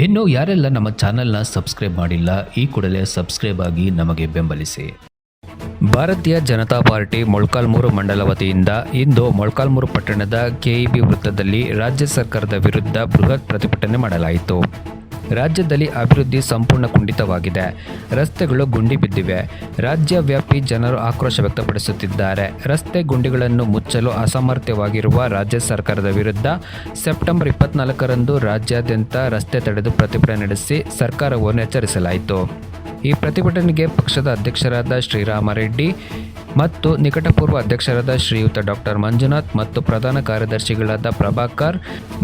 ಇನ್ನು ಯಾರೆಲ್ಲ ನಮ್ಮ ಚಾನೆಲ್ನ ಸಬ್ಸ್ಕ್ರೈಬ್ ಮಾಡಿಲ್ಲ, ಈ ಕೂಡಲೇ ಸಬ್ಸ್ಕ್ರೈಬ್ ಆಗಿ ನಮಗೆ ಬೆಂಬಲಿಸಿ. ಭಾರತೀಯ ಜನತಾ ಪಾರ್ಟಿ ಮೊಳಕಾಲ್ಮೂರು ಮಂಡಲ ವತಿಯಿಂದ ಇಂದು ಮೊಳಕಾಲ್ಮೂರು ಪಟ್ಟಣದ ಕೆಇಬಿ ವೃತ್ತದಲ್ಲಿ ರಾಜ್ಯ ಸರ್ಕಾರದ ವಿರುದ್ಧ ಬೃಹತ್ ಪ್ರತಿಭಟನೆ ಮಾಡಲಾಯಿತು. ರಾಜ್ಯದಲ್ಲಿ ಅಭಿವೃದ್ಧಿ ಸಂಪೂರ್ಣ ಕುಂಠಿತವಾಗಿದೆ ರಸ್ತೆಗಳು ಗುಂಡಿ ಬಿದ್ದಿವೆ. ರಾಜ್ಯವ್ಯಾಪಿ ಜನರು ಆಕ್ರೋಶ ವ್ಯಕ್ತಪಡಿಸುತ್ತಿದ್ದಾರೆ. ರಸ್ತೆ ಗುಂಡಿಗಳನ್ನು ಮುಚ್ಚಲು ಅಸಮರ್ಥ್ಯವಾಗಿರುವ ರಾಜ್ಯ ಸರ್ಕಾರದ ವಿರುದ್ಧ ಸೆಪ್ಟೆಂಬರ್ ಇಪ್ಪತ್ನಾಲ್ಕರಂದು ರಾಜ್ಯಾದ್ಯಂತ ರಸ್ತೆ ತಡೆದು ಪ್ರತಿಭಟನೆ ನಡೆಸಿ ಸರ್ಕಾರವನ್ನು ಎಚ್ಚರಿಸಲಾಯಿತು. ಈ ಪ್ರತಿಭಟನೆಗೆ ಪಕ್ಷದ ಅಧ್ಯಕ್ಷರಾದ ಶ್ರೀರಾಮರೆಡ್ಡಿ ಮತ್ತು ನಿಕಟಪೂರ್ವ ಅಧ್ಯಕ್ಷರಾದ ಶ್ರೀಯುತ ಡಾಕ್ಟರ್ ಮಂಜುನಾಥ್ ಮತ್ತು ಪ್ರಧಾನ ಕಾರ್ಯದರ್ಶಿಗಳಾದ ಪ್ರಭಾಕರ್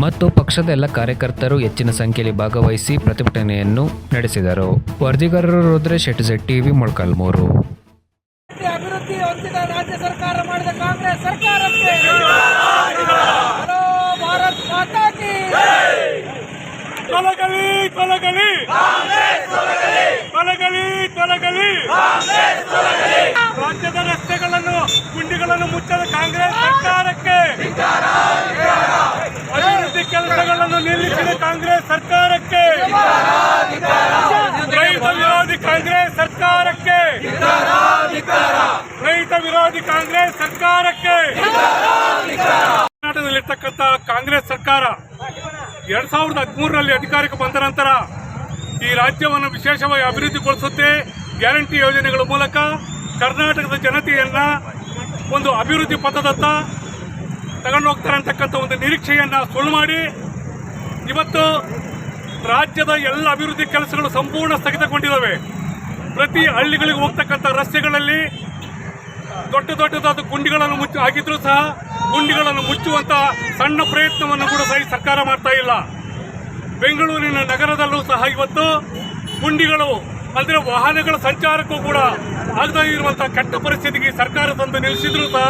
ಮತ್ತು ಪಕ್ಷದ ಎಲ್ಲ ಕಾರ್ಯಕರ್ತರು ಹೆಚ್ಚಿನ ಸಂಖ್ಯೆಯಲ್ಲಿ ಭಾಗವಹಿಸಿ ಪ್ರತಿಭಟನೆಯನ್ನು ನಡೆಸಿದರು. ವರದಿಗಾರರು ರುದ್ರೇಶ್ ಶೆಟ್ಟಿ ಟಿವಿ ಮೊಳಕಾಲ್ಮೂರು. ಅಭಿವೃದ್ಧಿ ಹೊಂದಿದ ರಾಜ್ಯ ಸರ್ಕಾರ ಮಾಡಿದ ಕಾಂಗ್ರೆಸ್ ಸರ್ಕಾರಕ್ಕೆ ಹಲೋ ಭಾರತ್ ಮಾತಾ ಕಿ ತೊಲಗಲಿ ತೊಲಗಲಿ ತೊಲಗಲಿ ತೊಲಗಲಿ ರಾಜ್ಯದ ರಸ್ತೆಗಳನ್ನು ಗುಂಡಿಗಳನ್ನು ಮುಚ್ಚದ ಕಾಂಗ್ರೆಸ್ ಸರ್ಕಾರಕ್ಕೆ ಅಭಿವೃದ್ಧಿ ಕೆಲಸಗಳನ್ನು ನಿಲ್ಲಿಸಿದ ಕಾಂಗ್ರೆಸ್ ಸರ್ಕಾರಕ್ಕೆ. ರೈತ ವಿರೋಧಿ ಕಾಂಗ್ರೆಸ್ ಸರ್ಕಾರಕ್ಕೆ. ರೈತ ವಿರೋಧಿ ಕಾಂಗ್ರೆಸ್ ಸರ್ಕಾರಕ್ಕೆ. ಕರ್ನಾಟಕದಲ್ಲಿರ್ತಕ್ಕಂಥ ಕಾಂಗ್ರೆಸ್ ಸರ್ಕಾರ ಎರಡ್ ಸಾವಿರದ ಹದಿಮೂರರಲ್ಲಿ ಅಧಿಕಾರಕ್ಕೆ ಬಂದ ನಂತರ ಈ ರಾಜ್ಯವನ್ನು ವಿಶೇಷವಾಗಿ ಅಭಿವೃದ್ಧಿಗೊಳಿಸುತ್ತೆ, ಗ್ಯಾರಂಟಿ ಯೋಜನೆಗಳ ಮೂಲಕ ಕರ್ನಾಟಕದ ಜನತೆಯನ್ನ ಒಂದು ಅಭಿವೃದ್ಧಿ ಪಥದತ್ತ ತಗೊಂಡು ಹೋಗ್ತಾರೆ ಅಂತಕ್ಕಂಥ ಒಂದು ನಿರೀಕ್ಷೆಯನ್ನ ಸುಳ್ಳು ಮಾಡಿ ಇವತ್ತು ರಾಜ್ಯದ ಎಲ್ಲ ಅಭಿವೃದ್ಧಿ ಕೆಲಸಗಳು ಸಂಪೂರ್ಣ ಸ್ಥಗಿತಗೊಂಡಿದ್ದಾವೆ. ಪ್ರತಿ ಹಳ್ಳಿಗಳಿಗೆ ಹೋಗ್ತಕ್ಕಂಥ ರಸ್ತೆಗಳಲ್ಲಿ ದೊಡ್ಡ ದೊಡ್ಡದಾದ ಗುಂಡಿಗಳನ್ನು ಮುಚ್ಚಿ ಹಾಕಿದ್ರೂ ಸಹ ಗುಂಡಿಗಳನ್ನು ಮುಚ್ಚುವಂತ ಸಣ್ಣ ಪ್ರಯತ್ನವನ್ನು ಕೂಡ ಸಹ ಸರ್ಕಾರ ಮಾಡ್ತಾ ಇಲ್ಲ. ಬೆಂಗಳೂರಿನ ನಗರದಲ್ಲೂ ಸಹ ಇವತ್ತು ಗುಂಡಿಗಳು ಅಂದರೆ ವಾಹನಗಳ ಸಂಚಾರಕ್ಕೂ ಕೂಡ ಆಗದೇ ಇರುವಂತಹ ಕೆಟ್ಟ ಪರಿಸ್ಥಿತಿಗೆ ಸರ್ಕಾರ ತಂದು ನಿಲ್ಲಿಸಿದ್ರೂ ಸಹ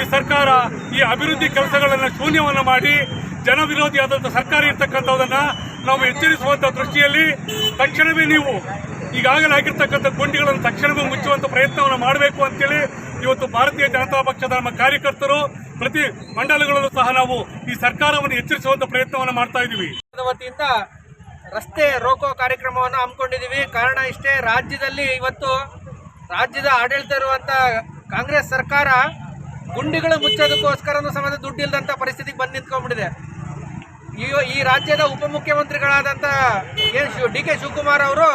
ಈ ಸರ್ಕಾರ ಈ ಅಭಿವೃದ್ಧಿ ಕೆಲಸಗಳನ್ನು ಶೂನ್ಯವನ್ನು ಮಾಡಿ ಜನ ವಿರೋಧಿಯಾದಂತಹ ಸರ್ಕಾರ ಇರ್ತಕ್ಕಂಥದನ್ನ ನಾವು ಎಚ್ಚರಿಸುವಂತ ದೃಷ್ಟಿಯಲ್ಲಿ ತಕ್ಷಣವೇ ನೀವು ಈಗಾಗಲೇ ಆಗಿರ್ತಕ್ಕಂಥ ಗುಂಡಿಗಳನ್ನು ತಕ್ಷಣವೇ ಮುಚ್ಚುವಂತ ಪ್ರಯತ್ನವನ್ನು ಮಾಡಬೇಕು ಅಂತೇಳಿ ಇವತ್ತು ಭಾರತೀಯ ಜನತಾ ಪಕ್ಷದ ನಮ್ಮ ಕಾರ್ಯಕರ್ತರು ಪ್ರತಿ ಮಂಡಲಗಳಲ್ಲೂ ಸಹ ನಾವು ಈ ಸರ್ಕಾರವನ್ನು ಎಚ್ಚರಿಸುವಂತ ಪ್ರಯತ್ನವನ್ನು ಮಾಡ್ತಾ ಇದ್ದೀವಿ. ವತಿಯಿಂದ ರಸ್ತೆ ರೋಕೋ ಕಾರ್ಯಕ್ರಮವನ್ನು ಹಮ್ಮಿಕೊಂಡಿದ್ದೀವಿ. ಕಾರಣ ಇಷ್ಟೇ, ರಾಜ್ಯದಲ್ಲಿ ಇವತ್ತು ರಾಜ್ಯದ ಆಡಳಿತ ಇರುವಂತ ಕಾಂಗ್ರೆಸ್ ಸರ್ಕಾರ ಗುಂಡಿಗಳು ಮುಚ್ಚೋದಕ್ಕೋಸ್ಕರನೂ ಸಮೇತ ದುಡ್ಡಿಲ್ಲದಂತ ಪರಿಸ್ಥಿತಿಗೆ ಬಂದು ನಿಂತ್ಕೊಂಡ್ಬಿಟ್ಟಿದೆ. ಈ ರಾಜ್ಯದ ಉಪಮುಖ್ಯಮಂತ್ರಿಗಳಾದಂಥ ಏನು ಶಿವ ಡಿ ಕೆ ಶಿವಕುಮಾರ್ ಅವರು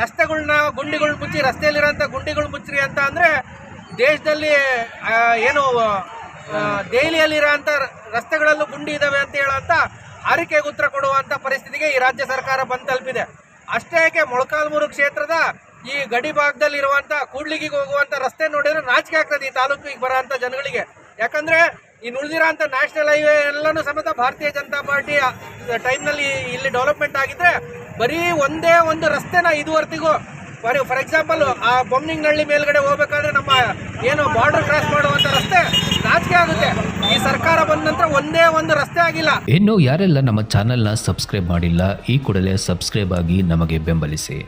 ರಸ್ತೆಗಳನ್ನ ಗುಂಡಿಗಳು ಮುಚ್ಚಿ, ರಸ್ತೆಯಲ್ಲಿರೋಂಥ ಗುಂಡಿಗಳು ಮುಚ್ಚ್ರಿ ಅಂತ ಅಂದರೆ ದೇಶದಲ್ಲಿ ಏನು ದೆಹಲಿಯಲ್ಲಿರೋ ದೆಹಲಿಯಲ್ಲಿರೋಂಥ ರಸ್ತೆಗಳಲ್ಲೂ ಗುಂಡಿ ಇದ್ದಾವೆ ಅಂತ ಹೇಳೋಂಥ ಆರಿಕೆಗೆ ಉತ್ತರ ಕೊಡುವಂಥ ಪರಿಸ್ಥಿತಿಗೆ ಈ ರಾಜ್ಯ ಸರ್ಕಾರ ಬಂದು ತಲುಪಿದೆ. ಅಷ್ಟೇ ಯಾಕೆ ಮೊಳಕಾಲ್ಮೂರು ಕ್ಷೇತ್ರದ ಈ ಗಡಿ ಭಾಗದಲ್ಲಿ ಕೂಡ್ಲಿಗೆ ಹೋಗುವಂಥ ರಸ್ತೆ ನೋಡಿದ್ರೆ ನಾಚಿಕೆ ಆಗ್ತದೆ ಈ ತಾಲೂಕಿಗೆ ಬರೋಂಥ ಜನಗಳಿಗೆ. ಯಾಕಂದ್ರೆ ಇನ್ನು ಉಳಿದಿರೋಂಥ ನ್ಯಾಷನಲ್ ಹೈವೇ ಎಲ್ಲನೂ ಸಮೇತ ಭಾರತೀಯ ಜನತಾ ಪಾರ್ಟಿ ಟೈಮ್ನಲ್ಲಿ ಇಲ್ಲಿ ಡೆವಲಪ್ಮೆಂಟ್ ಆಗಿದ್ರೆ ಬರೀ ಒಂದೇ ಒಂದು ರಸ್ತೆನ ಇದುವರೆಗೂ ಫಾರ್ ಫಾರ್ ಎಕ್ಸಾಂಪಲ್ ಆ ಬೊಮ್ಮಿಂಗಳ್ಳಿ ಮೇಲ್ಗಡೆ ಹೋಗ್ಬೇಕಾದ್ರೆ ನಮ್ಮ ಏನು ಬಾರ್ಡರ್ ಕ್ರಾಸ್ ಮಾಡುವಂಥ ರಸ್ತೆ ನಾಚಿಕೆ ಆಗುತ್ತೆ. ಈ ಸರ್ಕಾರ ಬಂದ ನಂತರ ಒಂದೇ ಒಂದು ರಸ್ತೆ ಆಗಿಲ್ಲ. ಇನ್ನು ಯಾರೆಲ್ಲ ನಮ್ಮ ಚಾನೆಲ್ನ ಸಬ್ಸ್ಕ್ರೈಬ್ ಮಾಡಿಲ್ಲ, ಈ ಕೂಡಲೇ ಸಬ್ಸ್ಕ್ರೈಬ್ ಆಗಿ ನಮಗೆ ಬೆಂಬಲಿಸಿ.